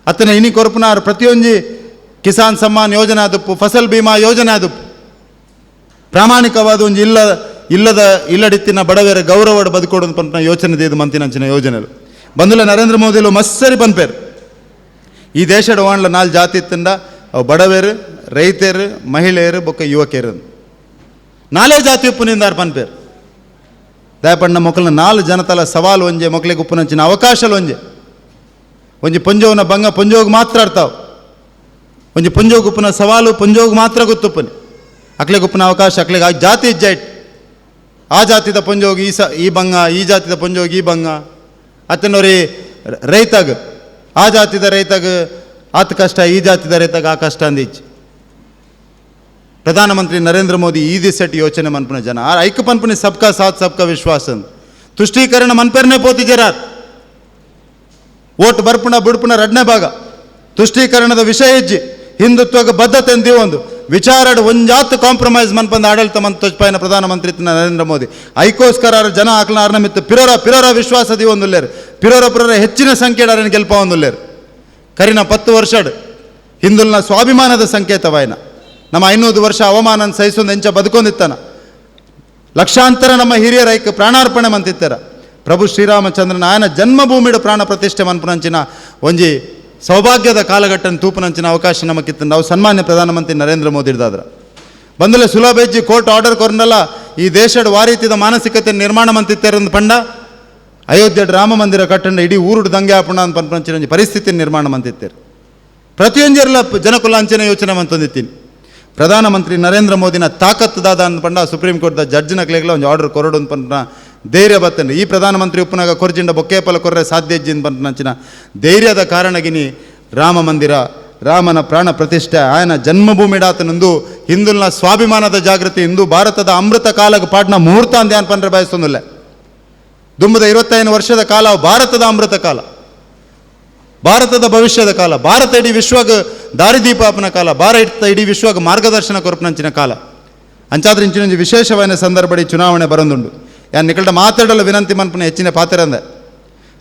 ಅತನ ಇನಿ ಕೊರಪುನಾರು ಪ್ರತಿಯೊಂಜಿ ಕಿಸಾನ್ ಸಮ್ಮಾನ್ ಯೋಜನೆ ಆದಪ್ಪು ಫಸಲ್ ಬಿಮಾ ಯೋಜನೆ ಆದಪ್ಪು ಪ್ರಾಮಾಣಿಕವಾದ ಒಂದು ಇಲ್ಲ ಇಲ್ಲದ, ಇಲ್ಲಡಿತ್ತಿನ ಬಡವರ ಗೌರವಡ ಬದುಕೋಡು ಪಂಪ ಯೋಚನೆ ಇದು ಮಂತಿನಂಚಿನ ಯೋಜನೆಲು ಬಂದುಲ ನರೇಂದ್ರ ಮೋದಿಲು ಮಸ್ಸರಿ ಪನ್ಪೇರು ಈ ದೇಶದ ವಾಣ್ಲ ನಾಲ್ ಜಾತಿ ತಿಂಡ ಅವು ಬಡವೇರು, ರೈತರು, ಮಹಿಳೆಯರು, ಬೊಕ್ಕ ಯುವಕಿಯರು ನಾಲೇ ಜಾತಿ ಉಪ್ಪುನಿಂದಾರು ಪನ್ಪೇರು ದಯಪಣ್ಣ ಮಕ್ಕಳನ್ನ ನಾಲ್ ಜನತಲ ಸವಾಲು ಒಂಜೆ ಮೊಕ್ಕಲಿಗೆ ಉಪ್ಪುನಂಚಿನ ಅವಕಾಶಲು ಒಂಜೆ. ಒಂಜಿ ಪೊಂಜೋವನ ಬಂಗ ಪೊಂಜೋಗ್ ಮಾತ್ರ ಆಡ್ತಾವ್ ಒಂಜಿ ಪುಂಜೋಗ ಉಪ್ಪುನ ಸವಾಲು, ಪುಂಜೋಗ ಮಾತ್ರ ಗೊತ್ತುಪ್ಪನೆ. ಅಕ್ಲೆಗೆ ಉಪ್ಪುನ ಅವಕಾಶ, ಅಕ್ಲೆಗೆ ಆ ಜಾತಿ ಇಜ್ಜೈಟ್ ಆ ಜಾತಿದ ಪುಂಜೋಗಿ ಈ ಸ, ಈ ಬಂಗ ಈ ಜಾತಿದ ಪುಂಜೋಗಿ ಈ ಬಂಗ ಅತ್ತನವ್ರಿ ರೈತಾಗ, ಆ ಜಾತಿದ ರೈತಾಗ ಆತ ಕಷ್ಟ, ಈ ಜಾತಿದ ರೈತಾಗ ಆ ಕಷ್ಟ ಅಂದಿಚ್ಚು ಪ್ರಧಾನಮಂತ್ರಿ ನರೇಂದ್ರ ಮೋದಿ ಈ ದಿಸೆಟ್ ಯೋಚನೆ ಮನ್ಪುನ ಜನ. ಆ ಐಕ ಪನ್ಪುನಿ ಸಬ್ಕಾ ಸಾಥ್, ಸಬ್ಕಾ ವಿಶ್ವಾಸ. ತುಷ್ಟೀಕರಣ ಮನ್ಪೇರ್ನೆ ಪೋತಿ ಜರಾರ್. ಓಟ್ ಬರ್ಪುಣ, ಬಿಡ್ಪುಣ, ರಡ್ನೇ ಭಾಗ. ತುಷ್ಟೀಕರಣದ ವಿಷಯ ಇಜ್ಜಿ. ಹಿಂದುತ್ವಗ ಬದ್ಧತೆ ಅಂತೀವಿ ಒಂದು. ವಿಚಾರಡ್ ಒಂಜಾತ್ ಕಾಂಪ್ರಮೈಸ್ ಮನ್ಪಂದ ಆಡಳಿತ ಮಂತ್ ತೊಚ್ಪಾಯಿನ ಪ್ರಧಾನಮಂತ್ರಿ ನರೇಂದ್ರ ಮೋದಿ. ಐಕೋಸ್ಕರ ಜನ ಆಕ್ಲ ಅರ್ನ ಪಿರರ, ಪಿರೋರ ವಿಶ್ವಾಸ ವಿಶ್ವಾಸದಿ ಒಂದುಲ್ಲೇರು. ಪಿರೋರ ಪಿರೋರ ಹೆಚ್ಚಿನ ಸಂಖ್ಯೆಡ್ ಅರನ್ ಗೆಲ್ಪ ಒಂದುಲ್ಲೇರು. ಕರಿನ ಪತ್ತು ವರ್ಷಡ್ ಹಿಂದುಲ್ನ ಸ್ವಾಭಿಮಾನದ ಸಂಕೇತವಾಯಿನ ನಮ್ಮ ಐನೂರು ವರ್ಷ ಅವಮಾನ ಸಹಿಸೊಂದು ಎಂಚ ಬದುಕೊಂದಿತ್ತಾನ ಲಕ್ಷಾಂತರ ನಮ್ಮ ಹಿರಿಯರ ಐಕ ಪ್ರಾಣಾರ್ಪಣೆ ಮಂತಿತ್ತಾರ. ಪ್ರಭು ಶ್ರೀರಾಮಚಂದ್ರನ ಆಯನ ಜನ್ಮಭೂಮಿಯ ಪ್ರಾಣ ಪ್ರತಿಷ್ಠೆ ಮನ್ಪುನಂಚಿನ ಒಂಜಿ ಸೌಭಾಗ್ಯದ ಕಾಲಘಟ್ಟನ ತೂಪನಂಚಿನ ಅವಕಾಶ ನಮಗಿತ್ತು. ನಾವು ಸನ್ಮಾನ್ಯ ಪ್ರಧಾನಮಂತ್ರಿ ನರೇಂದ್ರ ಮೋದಿ ಇರ್ದಾದ್ರ ಬಂದಲೆ ಸುಲಭ ಇಜ್ಜಿ ಕೋರ್ಟ್ ಆರ್ಡರ್ ಕೊರನಲ್ಲ ಈ ದೇಶದ ವಾರೀತಿದ ಮಾನಸಿಕತೆ ನಿರ್ಮಾಣ ಮಂತಿತ್ತೇರಂದು ಪಂಡ. ಅಯೋಧ್ಯೆ ರಾಮ ಮಂದಿರ ಕಟ್ಟಂಡ ಇಡೀ ಊರುಡು ದಂಗೆ ಆಪಣ ಅಂತ ಪರಿಸ್ಥಿತಿ ನಿರ್ಮಾಣ ಮಂತಿತ್ತೇರು ಪ್ರತಿಯೊಂದಿರಲ್ಲ ಜನಕುಲ ಅಂಚನೆ ಯೋಚನೆ ಮಂತೊಂದಿತ್ತೀನಿ ಪ್ರಧಾನಮಂತ್ರಿ ನರೇಂದ್ರ ಮೋದಿನ ತಾಕತ್ತುದಾದ ಅಂದ್ಪಂಡ ಸುಪ್ರೀಂ ಕೋರ್ಟ್ದ ಜಡ್ಜ್ನ ಕ್ಲೇಗ್ಲ ಒಂದು ಆರ್ಡರ್ ಕೊರಡು ಅಂದ್ಪಂಡ ಧೈರ್ಯ ಬತ್ತಂಡು ಈ ಪ್ರಧಾನಮಂತ್ರಿ ಉಪ್ಪನಾಗ ಕೊರ್ಜಿಂಡ ಬೊಕ್ಕೇಪಲ ಕೊರ್ರೆ ಸಾಧ್ಯ ನಂಚಿನ ಧೈರ್ಯದ ಕಾರಣಗಿನಿ ರಾಮ ಮಂದಿರ, ರಾಮನ ಪ್ರಾಣ ಪ್ರತಿಷ್ಠೆ, ಆಯನ ಜನ್ಮಭೂಮಿಡಾತನೊಂದು ಹಿಂದುಲ್ನ ಸ್ವಾಭಿಮಾನದ ಜಾಗೃತಿ ಇಂದು ಭಾರತದ ಅಮೃತ ಕಾಲಕ್ಕೆ ಪಾಟ್ನ ಮುಹೂರ್ತ ಅಂದ್ಯಾನ್ ಪಂಡ್ರೆ ಬಯಸ್ತೊಂದಿಲ್ಲ ದುಂಬದ ಇರುವತ್ತೈದು ವರ್ಷದ ಕಾಲ ಭಾರತದ ಅಮೃತ ಕಾಲ. ಭಾರತದ ಭವಿಷ್ಯದ ಕಾಲ, ಭಾರತ ಇಡೀ ವಿಶ್ವಕ್ಕೆ ದಾರಿದೀಪಾಪನ ಕಾಲ, ಭಾರತ ಇಡೀ ವಿಶ್ವಕ್ಕೆ ಮಾರ್ಗದರ್ಶನ ಕೊರಪನಂಚಿನ ಕಾಲ. ಅಂಚಾದ್ರೆ ಇಂಚಿನೊಂದು ವಿಶೇಷವಾದ ಸಂದರ್ಭಡಿ ಚುನಾವಣೆ ಬರೊಂದುಂಡು ಯಾನ್ ನಿಕಲ್ಡ ಮಾತಾಡಲು ವಿನಂತಿ ಮನ್ಪನ ಹೆಚ್ಚಿನ ಪಾತ್ರ ಅಂದೆ.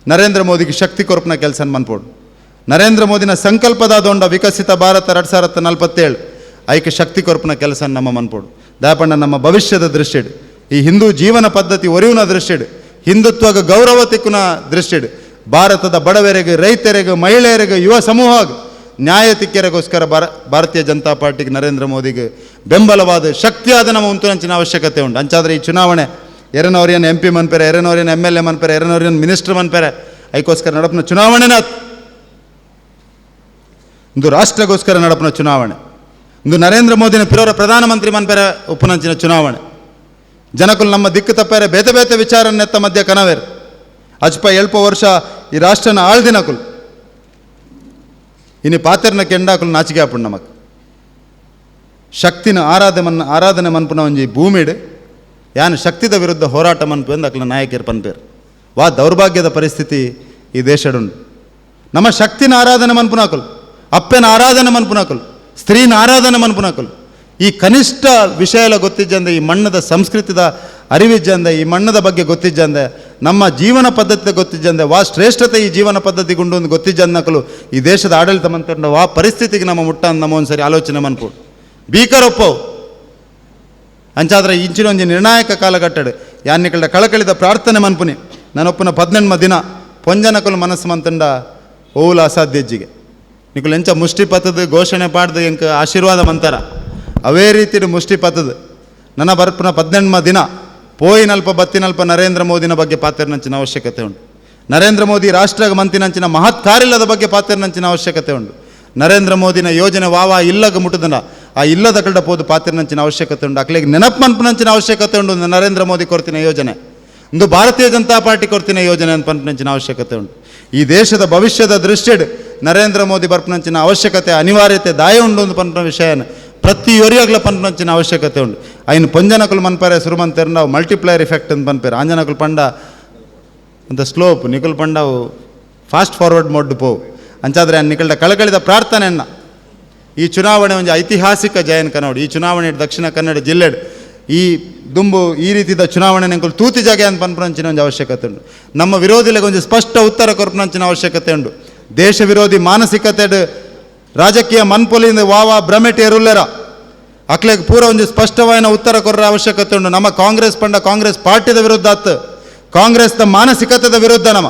ನರೇಂದ್ರ ಮೋದಿಗೆ ಶಕ್ತಿ ಕೊರಪನ ಕೆಲಸ ಮನ್ಪೋಡು. ನರೇಂದ್ರ ಮೋದಿನ ಸಂಕಲ್ಪದ ದೊಂಡ ವಿಕಸಿತ ಭಾರತ ಎರಡು ಸಾವಿರದ ನಲ್ವತ್ತೇಳು. ಐಕೆ ಶಕ್ತಿ ಕೊರಪನ ಕೆಲಸ ನಮ್ಮ ಮನ್ಪೋಡು. ದಾಪಣ್ಣ ನಮ್ಮ ಭವಿಷ್ಯದ ದೃಷ್ಟಿಡು. ಈ ಹಿಂದೂ ಜೀವನ ಪದ್ಧತಿ ಒರಿವಿನ ದೃಷ್ಟಿಡು. ಹಿಂದುತ್ವಗ ಗೌರವ ತಿಕ್ಕುನ ದೃಷ್ಟಿಡು. ಭಾರತದ ಬಡವರಿಗೆ, ರೈತರಿಗೆ, ಮಹಿಳೆಯರಿಗೆ, ಯುವ ಸಮೂಹ ನ್ಯಾಯ ತಿಕ್ಕೆರೆಗೋಸ್ಕರ ಭಾರ, ಭಾರತೀಯ ಜನತಾ ಪಾರ್ಟಿಗೆ ನರೇಂದ್ರ ಮೋದಿಗೆ ಬೆಂಬಲವಾದ ಶಕ್ತಿಯಾದ ನಮ್ಮ ಉಂಟುನಂಚಿನ ಅವಶ್ಯಕತೆ ಉಂಟು. ಅಂಚಾದ್ರೆ ಈ ಚುನಾವಣೆ ಎರನೋರಿಯನ್ ಎಂ ಪಿ ಮನ್ಪೇರೆ ಎರನವರಿಯನ್ ಎಂ ಎಲ್ ಎ ಮನ್ಪೇರೆ ಎರನವರಿಯನ್ ಮಿನಿಸ್ಟರ್ ಮನ್ಪೇರೆ ಅದಕ್ಕೋಸ್ಕರ ನಡಪನ ಚುನಾವಣೆನ ಇಂದು ರಾಷ್ಟ್ರಗೋಸ್ಕರ ನಡಪನ ಚುನಾವಣೆ. ಇಂದು ನರೇಂದ್ರ ಮೋದಿನ ಪಿರೋರ ಪ್ರಧಾನಮಂತ್ರಿ ಮನ್ಪೇರೆ ಉಪನಂಚಿನ ಚುನಾವಣೆ. ಜನಕುಲು ನಮ್ಮ ದಿಕ್ಕು ತಪ್ಪೇರೆ, ಬೇತೆ ಬೇತೆ ವಿಚಾರನ್ನೆತ್ತ ಮಧ್ಯ ಕನವೇರು ಅಜ್ಪ ಎಲ್ಪ ವರ್ಷ ಈ ರಾಷ್ಟ್ರನ ಆಳ್ದಿನಕುಲು ಇನಿ ಪಾತೆರ್ನ ಕೆಂಡಾಕುಲು ನಾಚಿಕೆ ಆಪುಂಡು ನಮಕ್ ಶಕ್ತಿನ ಆರಾಧನೆ ಮನ್ ಆರಾಧನೆ ಮನ್ಪುನ ಒಂಜಿ ಭೂಮಿಡ್, ಯಾನು ಶಕ್ತಿದ ವಿರುದ್ಧ ಹೋರಾಟ ಮನ್ಪು ಎಂದು ಅಕ್ಲ ನಾಯಕರು ಪನ್ಪೇರು. ವಾ ದೌರ್ಭಾಗ್ಯದ ಪರಿಸ್ಥಿತಿ ಈ ದೇಶಡುಂಡು ನಮ್ಮ ಶಕ್ತಿನ ಆರಾಧನೆ ಮನ್ಪುನಾಕುಲು ಅಪ್ಪೆನ ಆರಾಧನೆ ಮನ್ಪುನಾಕುಲು ಸ್ತ್ರೀನ ಆರಾಧನೆ ಮನ್ಪುನಾಕುಲು ಈ ಕನಿಷ್ಠ ವಿಷಯಲ ಗೊತ್ತಿಜ್ಜಂದೆ ಈ ಮಣ್ಣದ ಸಂಸ್ಕೃತಿದ ಅರಿವಿಜ್ಜಂದೆ ಈ ಮಣ್ಣದ ಬಗ್ಗೆ ಗೊತ್ತಿಜ್ಜಂದೆ ನಮ್ಮ ಜೀವನ ಪದ್ಧತಿ ಗೊತ್ತಿಜ್ಜಂದೆ ವಾ ಶ್ರೇಷ್ಠತೆ ಈ ಜೀವನ ಪದ್ಧತಿ ಗುಂಡು ಒಂದು ಗೊತ್ತಿಜ್ಜಂದಕಲು ಈ ದೇಶದ ಆಡಳಿತ ಮಂತ್ರಿ ವಾ ಪರಿಸ್ಥಿತಿಗೆ ನಮ್ಮ ಮುಟ್ಟ ನಮ್ಮ ಒಂದ್ಸರಿ ಆಲೋಚನೆ ಮನ್ಪೋಡು ಬೀಕರೊಪ್ಪವು ಅಂಚಾದ್ರೆ ಇಂಚಿನ ಒಂದು ನಿರ್ಣಾಯಕ ಕಾಲಘಟ್ಟಡು ಯಾನ್ನಿಕಲ್ಡ ಕಳಕಳಿದ ಪ್ರಾರ್ಥನೆ ಮನ್ಪುನಿ. ನನ್ನೊಪ್ಪನ ಪದ್ನೆಂಟ್ಮ ದಿನ ಪೊಂಜನಕಲು ಮನಸ್ಸು ಮಂತಂಡ ಓವುಲ ಅಸಾಧ್ಯ ಹೆಜ್ಜಿಗೆ ನಿಕುಲು ಎಂಚ ಮುಷ್ಟಿ ಪತ್ತದ ಘೋಷಣೆ ಪಾಡ್ದು ಎಂಕ ಆಶೀರ್ವಾದ ಮಂತರ ಅವೇ ರೀತಿ ಮುಷ್ಟಿ ಪತ್ತದ ನನ್ನ ಬರ್ಪನ ಪದ್ನೆಣ್ಮ ದಿನ ಪೋಯಿನಲ್ಪ ಬತ್ತಿನಲ್ಪ ನರೇಂದ್ರ ಮೋದಿನ ಬಗ್ಗೆ ಪಾತ್ರನಂಚಿನ ಅವಶ್ಯಕತೆ ಉಂಟು. ನರೇಂದ್ರ ಮೋದಿ ರಾಷ್ಟ್ರ ಮಂತಿನಂಚಿನ ಮಹತ್ ಕಾರಿಲ್ಲದ ಬಗ್ಗೆ ಪಾತ್ರನಂಚಿನ ಅವಶ್ಯಕತೆ ಉಂಟು. ನರೇಂದ್ರ ಮೋದಿನ ಯೋಜನೆ ವಾವ ಇಲ್ಲಗ ಮುಟ್ಟದನ ಆ ಇಲ್ಲದ ಕಡೆ ಪೋದು ಪಾತ್ರನಂಚಿನ ಅವಶ್ಯಕತೆ ಉಂಟು. ಅಕ್ಲೆಗೆ ನೆನಪು ಅವಶ್ಯಕತೆ ಉಂಟು ನರೇಂದ್ರ ಮೋದಿ ಕೊರ್ತಿನ ಯೋಜನೆ. ಒಂದು ಭಾರತೀಯ ಜನತಾ ಪಾರ್ಟಿ ಕೊರ್ತಿನ ಯೋಜನೆ ಅಂತ ಪನ್ಪನಂಚಿನ ಅವಶ್ಯಕತೆ ಉಂಟು. ಈ ದೇಶದ ಭವಿಷ್ಯದ ದೃಷ್ಟಿಡ್ ನರೇಂದ್ರ ಮೋದಿ ಬರ್ಪನಂಚಿನ ಅವಶ್ಯಕತೆ ಅನಿವಾರ್ಯತೆ ದಾಯ ಉಂಡು ಒಂದು ಪಂಪಿನ ವಿಷಯನ ಪ್ರತಿಯೊರಿಯಾಗ್ಲ ಪಂಪಿನಂಚಿನ ಅವಶ್ಯಕತೆ ಉಂಡು ಐನು ಪೊಂಜನಕುಲು ಮನ್ಪರೆ ಸುರುಮಂತೇರು ನಾವು ಮಲ್ಟಿಪ್ಲೈಯರ್ ಇಫೆಕ್ಟ್ ಅಂತ ಪನ್ಪೇರು ಆಂಜನಕುಲು ಪಂಡ ಅಂತ ಸ್ಲೋಪ್ ನಿಕುಲ್ ಪಂಡವು ಫಾಸ್ಟ್ ಫಾರ್ವರ್ಡ್ ಮೋಡ್ ಪೋ ಅಂಚಾದ್ರೆ ನಿಕಲ್ಡ ಕಳಕಳಿದ ಪ್ರಾರ್ಥನೆಯನ್ನ. ಈ ಚುನಾವಣೆ ಒಂದು ಐತಿಹಾಸಿಕ ಜಯನ್ ಕನ್ನಡ. ಈ ಚುನಾವಣೆ ದಕ್ಷಿಣ ಕನ್ನಡ ಜಿಲ್ಲೆ ಈ ದುಂಬು ಈ ರೀತಿಯ ಚುನಾವಣೆ ನಂಗೆ ತೂತಿ ಜಾಗೆ ಅಂತ ಪನ್ಪರಂಚಿನ ಒಂದು ಅವಶ್ಯಕತೆ ಉಂಟು ನಮ್ಮ ವಿರೋಧಿಗಳಿಗೆ ಒಂದು ಸ್ಪಷ್ಟ ಉತ್ತರ ಕೊರ್ಪನಂಚಿನ ಅವಶ್ಯಕತೆ ಉಂಟು ದೇಶ ವಿರೋಧಿ ಮಾನಸಿಕತೆ ರಾಜಕೀಯ ಮನ್ಪೊಲಿಯಿಂದ ವಾವ ಭ್ರಮೆಟ್ ಅಕ್ಲೆಗ್ ಪೂರ ಒಂದು ಸ್ಪಷ್ಟವಾದ ಉತ್ತರ ಕೊರ್ರ ಅವಶ್ಯಕತೆ ಉಂಟು. ನಮ್ಮ ಕಾಂಗ್ರೆಸ್ ಪಂಡ ಕಾಂಗ್ರೆಸ್ ಪಾರ್ಟಿದ ವಿರುದ್ಧ ಆತ್. ಕಾಂಗ್ರೆಸ್ದ ಮಾನಸಿಕತೆದ ವಿರುದ್ಧ ನಮ್ಮ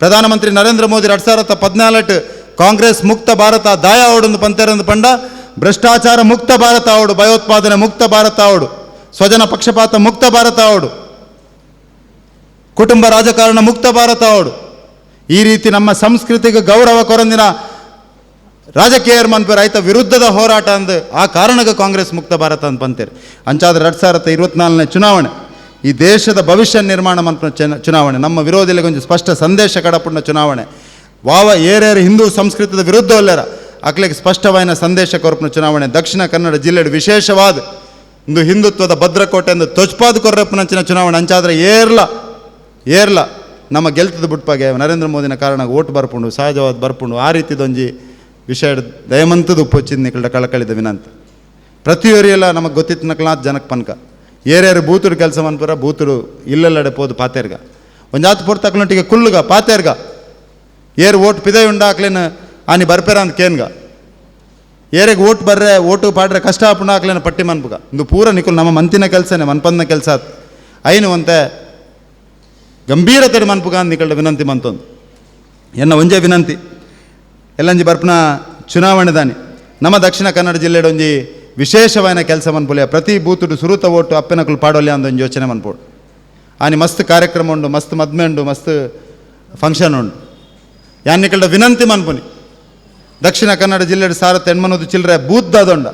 ಪ್ರಧಾನಮಂತ್ರಿ ನರೇಂದ್ರ ಮೋದಿ ಎರಡು ಸಾವಿರದ ಪದ್ನಾಲ್ಕು ಕಾಂಗ್ರೆಸ್ ಮುಕ್ತ ಭಾರತ ದಾಯ ಅವಡೊಂದು ಪಂತೇರೊಂದು ಪಂಡ. ಭ್ರಷ್ಟಾಚಾರ ಮುಕ್ತ ಭಾರತ ಅವಡು ಭಯೋತ್ಪಾದನೆ ಮುಕ್ತ ಭಾರತ ಅವಡು ಸ್ವಜನ ಪಕ್ಷಪಾತ ಮುಕ್ತ ಭಾರತ ಅವಡು ಕುಟುಂಬ ರಾಜಕಾರಣ ಮುಕ್ತ ಭಾರತ ಅವಡು ಈ ರೀತಿ ನಮ್ಮ ಸಂಸ್ಕೃತಿಗೆ ಗೌರವ ಕೊರಂದಿನ ರಾಜಕೀಯರು ಮನ್ಪೇರು ಆಯ್ತ ವಿರುದ್ಧದ ಹೋರಾಟ ಅಂದು ಆ ಕಾರಣಕ್ಕೆ ಕಾಂಗ್ರೆಸ್ ಮುಕ್ತ ಭಾರತ ಅಂತ ಬಂತೀರಿ ಅಂಚಾದ್ರೆ ಎರಡು ಸಾವಿರದ ಇರುವತ್ನಾಲ್ಕನೇ ಚುನಾವಣೆ. ಈ ದೇಶದ ಭವಿಷ್ಯ ನಿರ್ಮಾಣ ಮನ್ಪನ ಚುನ- ಚುನಾವಣೆ. ನಮ್ಮ ವಿರೋಧಿಗಳಿಗೆ ಒಂದು ಸ್ಪಷ್ಟ ಸಂದೇಶ ಕಡಪುಣ್ಣ ಚುನಾವಣೆ. ವಾವ ಏರೇರು ಹಿಂದೂ ಸಂಸ್ಕೃತದ ವಿರುದ್ಧ ಒಲ್ಲೆರ. ಅಕ್ಲಿಗೆ ಸ್ಪಷ್ಟವಾದ ಸಂದೇಶ ಕೊರಪನ ಚುನಾವಣೆ. ದಕ್ಷಿಣ ಕನ್ನಡ ಜಿಲ್ಲೆಡ್ ವಿಶೇಷವಾದ. ಒಂದು ಹಿಂದುತ್ವದ ಭದ್ರಕೋಟೆ ಎಂದು ತೊಚ್ಪಾದ ಅಂಚಿನ ಚುನಾವಣೆ. ಅಂಚಾದ್ರೆ ಏರ್ಲ ಏರ್ಲ. ನಮ್ಮ ಗೆಲ್ತದ ಬುಟ್ಪಾಗೆ ನರೇಂದ್ರ ಮೋದಿನ ಕಾರಣ ಓಟ್ ಬರ್ಪುಂಡು, ಸಹಜವಾದ ಬರ್ಪುಂಡು. ಆ ರೀತಿದೊಂಜಿ ವಿಷಯ ದಯಮಂತದ ಉಪ್ಪೊಚ್ಚಿದ ನಿಕಲ್ಡ ಕಳಕಳಿದ ವಿನಂತ. ಪ್ರತಿಯೊರಿಯೆಲ್ಲ ನಮಗೆ ಗೊತ್ತಿತ್ತು ನಕಲಾತ್ ಜನಕ್ಕೆ ಪನ್ಕ. ಏರ್ಯಾರು ಬೂತುಡು ಕೆಲಸ ಮನ್ಪುರ ಬೂತುಡು ಇಲ್ಲೆಲ್ಲಡೆ ಪೋದು ಪಾತೇರ್ಗ. ಒಂಜಾತು ಪೂರ್ತಿ ತಕ್ಲೊಟ್ಟಿಗೆ ಕುಲ್ಲುಗ ಪಾತೇರ್ಗ. ಏರ್ ಓಟ್ ಪಿದೆ ಉಂಡಾಕ್ಲೇನು ಆನಿ ಬರ್ಪೇರ ಅಂತ ಕೇನ್ಗ. ಏರೆಗೆ ಓಟ್ ಬರ್ರೆ ಓಟು ಪಾಡ್ರೆ ಕಷ್ಟ ಹಾಕ್ಲೇನು ಪಟ್ಟಿ ಮನ್ಪುಗ. ಇಂದು ಪೂರ ನಿಕುಲ್ ನಮ್ಮ ಮಂತಿನ ಕೆಲಸನೇ ಮನ್ಪಂದ ಕೆಲಸ ಐನು ಅಂತೆ ಗಂಭೀರತೆ ಮನ್ಪುಗ ಅಂತ ನಿಕಲ್ಡ ವಿನಂತಿ ಮಂತೊಂದು. ಎನ್ನ ಒಂಜೆ ವಿನಂತಿ? ಎಲ್ಲಂಜಿ ಬರ್ಪನ ಚುನಾವಣೆ ದಾನಿ. ನಮ್ಮ ದಕ್ಷಿಣ ಕನ್ನಡ ಜಿಲ್ಲೆಡ್ ಒಂಜಿ ವಿಶೇಷವಾದ ಕೆಲಸ ಮನ್ಪುಲೆ ಪ್ರತಿ ಬೂತುಡು ಸುರುತ ಓಟು ಅಪ್ಪೆನಕುಲು ಪಾಡೋಲಿ ಅಂದೊಂದು ಯೋಚನೆ ಮನ್ಪೋಡು. ಆನಿ ಮಸ್ತ್ ಕಾರ್ಯಕ್ರಮ ಉಂಡು, ಮಸ್ತ್ ಮದ್ಮೆ ಉಂಡು, ಮಸ್ತ್ ಫಂಕ್ಷನ್ ಉಂಡು. ಯಾನ್ನಿಕಲ್ಡ ವಿನಂತಿ ಮನ್ಪುನಿ. ದಕ್ಷಿಣ ಕನ್ನಡ ಜಿಲ್ಲೆಡ್ ಸಾರತ್ತ ಹೆಣ್ಮನದು ಚಿಲ್ಲರೆ ಬೂತ್ ದಾದೊಂಡ.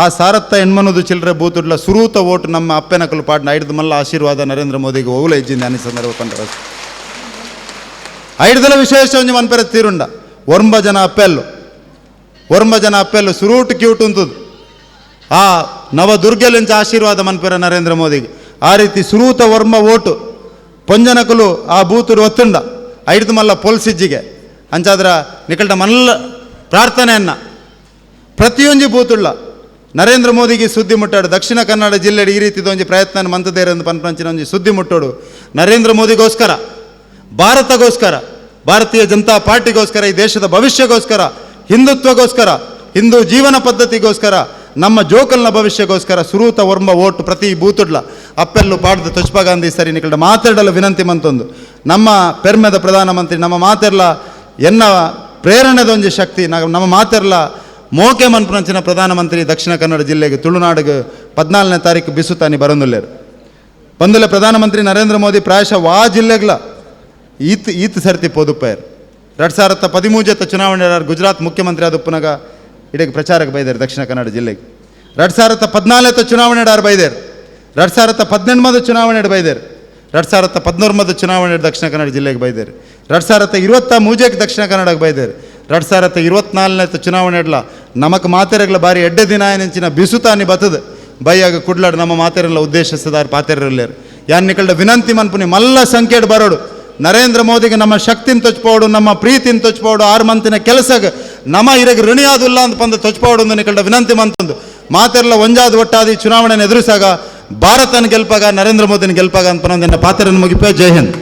ಆ ಸಾರತ್ತ ಹೆಣ್ಮನದು ಚಿಲ್ಲರೆ ಬೂತುಡ್ಲ ಸುರೂತ ಓಟು ನಮ್ಮ ಅಪ್ಪೆನಕಲು ಪಾಡ್ನ ಐಡ್ದು ಮಲ್ಲ ಆಶೀರ್ವಾದ ನರೇಂದ್ರ ಮೋದಿಗೆ ಓಗುಲ ಇಜ್ಜಿಂದ ಅನಿ ಸಂದರ್ಭ ಐಡ್ದಲ ವಿಶೇಷ ಒಂಜಿ ಮನ್ಪೆರ ತೀರುಂಡ. ಒರ್ಂಬ ಜನ ಅಪ್ಪೆಲ್ಲು. ಒರ್ಂಬ ಜನ ಅಪ್ಪೆಲ್ಲು ಸುರೂಟ್ ಕ್ಯೂಟ್ ಉಂತುದು ಆ ನವ ದುರ್ಗೆಲಿಂಚ ಆಶೀರ್ವಾದ ಮನ್ಪೆರ ನರೇಂದ್ರ ಮೋದಿಗೆ. ಆ ರೀತಿ ಸುರೂತ ವರ್ಮ ಓಟು. ಪೊಂಜನಕಲು ಆ ಬೂತುರು ಒತ್ತುಂಡ ಐಡ್ದು ಮಲ್ಲ ಪೊಲ್ಸಿಜ್ಜಿಗೆ ಅಂಚಾದ್ರ ನಿಕಲ್ಟ ಮಲ್ಲ ಪ್ರಾರ್ಥನೆಯನ್ನ. ಪ್ರತಿಯೊಂದು ಬೂತುಳ್ಳ. ನರೇಂದ್ರ ಮೋದಿಗೆ ಸುದ್ದಿ ಮುಟ್ಟಾಡು. ದಕ್ಷಿಣ ಕನ್ನಡ ಜಿಲ್ಲೆಡ್ ಈ ರೀತಿದೊಂದು ಪ್ರಯತ್ನ ಮಂತದೇರೆಂದು ಪನ್ಪಂಚಿನ ಒಂದು ಸುದ್ದಿ ಮುಟ್ಟೋಡು. ನರೇಂದ್ರ ಮೋದಿಗೋಸ್ಕರ. ಭಾರತಗೋಸ್ಕರ. ಭಾರತೀಯ ಜನತಾ ಪಾರ್ಟಿಗೋಸ್ಕರ, ಈ ದೇಶದ ಭವಿಷ್ಯಗೋಸ್ಕರ ಹಿಂದುತ್ವಗೋಸ್ಕರ, ಹಿಂದೂ ಜೀವನ ಪದ್ಧತಿಗೋಸ್ಕರ, ನಮ್ಮ ಜೋಕಲ್ನ ಭವಿಷ್ಯಗೋಸ್ಕರ ಸುರೂತ ವರ್ಮ ಓಟು ಪ್ರತಿ ಬೂತುಡ್ಲ. ಅಪ್ಪೆಲ್ಲು ಪಾಡ್ದು ತುಷ್ಪ ಗಾಂಧಿ ಸರಿ ನಿಕಲ್ಡ ಮಾತಾಡಲು ವಿನಂತಿ ಮಂತೊಂದು. ನಮ್ಮ ಪೆರ್ಮೆದ ಪ್ರಧಾನಮಂತ್ರಿ, ನಮ್ಮ ಮಾತೆರ್ಲ ಎನ್ನ ಪ್ರೇರಣೆದೊಂದು ಶಕ್ತಿ ನಮ್ಮ ಮಾತೆರ್ಲ ಮೋಕೆ ಮನ್ಪುನಂಚಿನ ಪ್ರಧಾನಮಂತ್ರಿ ದಕ್ಷಿಣ ಕನ್ನಡ ಜಿಲ್ಲೆಗೆ ತುಳುನಾಡಿಗೆ ಪದ್ನಾಲ್ಕನೇ ತಾರೀಕು ಬಿಸುತ್ತಾನಿ ಬರಂದುಲ್ಲೇರು ಬಂದಲೆ ಪ್ರಧಾನಮಂತ್ರಿ ನರೇಂದ್ರ ಮೋದಿ ಪ್ರಾಯಶಃ ವಾ ಜಿಲ್ಲೆಗ್ಲ ಈತ್ ಈತ್ ಸರ್ತಿ ಪೋದುಪ್ಪಯರ್ ಎರಡು ಸಾವಿರದ ಪದಿಮೂಜತ್ತ ಚುನಾವಣೆ ಗುಜರಾತ್ ಮುಖ್ಯಮಂತ್ರಿ ಆದುಪ್ಪನಾಗ ಇಡೀ ಪ್ರಚಾರಕ್ಕೆ ಬೈದಾರೆ ದಕ್ಷಿಣ ಕನ್ನಡ ಜಿಲ್ಲೆಗೆ. ಎರಡು ಸಾವಿರದ ಪದ್ನಾಲ್ಕತ್ತ ಚುನಾವಣೆ ಆರು ಬೈದೇರು. ಎರಡು ಸಾವಿರದ ಹದಿನೆಂಟು ಚುನಾವಣೆ ಬೈದೇರು. ಎರಡು ಸಾವಿರದ ಪದ್ನೂರ್ಮದ ಚುನಾವಣೆ ದಕ್ಷಿಣ ಕನ್ನಡ ಜಿಲ್ಲೆಗೆ ಬೈದೇರು. ಎರಡು ಸಾವಿರದ ಇರುವತ್ತ ಮೂಜೆಗೆ ದಕ್ಷಿಣ ಕನ್ನಡಕ್ಕೆ ಬೈದೇರು. ಎರಡು ಸಾವಿರದ ಇರುವತ್ನಾಲ್ಕನೇ ಚುನಾವಣೆ ಇಡ್ಲ ನಮಕ್ ಮಾತೆರೆಗ್ಲ ಬಾರಿ ಎಡ್ಡೆ ದಿನ ನೆಂಚಿನ ಬಿಸುತಾನಿ ಬತದ ಬೈಯಾಗ ಕುಡ್ಲಾಡ್ ನಮ್ಮ ಮಾತೆರೆಲ್ಲ ಉದ್ದೇಶಿಸದಾರ ಪಾತೆರಲ್ಲೇರು ಯಾನ್ ನಿಕಲ್ಡ ವಿನಂತಿ ಮನ್ಪುನಿ ಮಲ್ಲ ಸಂಖ್ಯೆಡ್ ಬರೋಡು. ನರೇಂದ್ರ ಮೋದಿಗೆ ನಮ್ಮ ಶಕ್ತಿನ ತೊಚ್ಪೋಡು, ನಮ್ಮ ಪ್ರೀತಿನ ತೊಚ್ಪೋಡು, ಆರು ಮಂತಿನ ಕೆಲಸಕ್ಕೆ ನಮ್ಮ ಇರಗೆ ಋಣಿಯಾದಿಲ್ಲ ಅಂತ ಬಂದು ತೊಚ್ಪೋಡು ಅಂತ ನಿಕಲ್ಡ ವಿನಂತಿ ಮಂತಂದು. ಮಾತೆಲ್ಲ ಒಂಜಾದ ಒಟ್ಟಾದಿ ಚುನಾವಣೆನ ಎದುರಿಸಾಗ, ಭಾರತನ ಗೆಲ್ಪಾಗ, ನರೇಂದ್ರ ಮೋದಿನ ಗೆಲ್ಪಾಗ ಅಂತ ನನ್ನ ಪಾತ್ರನ ಮುಗಿಪ ಜೈ ಹಿಂದ್.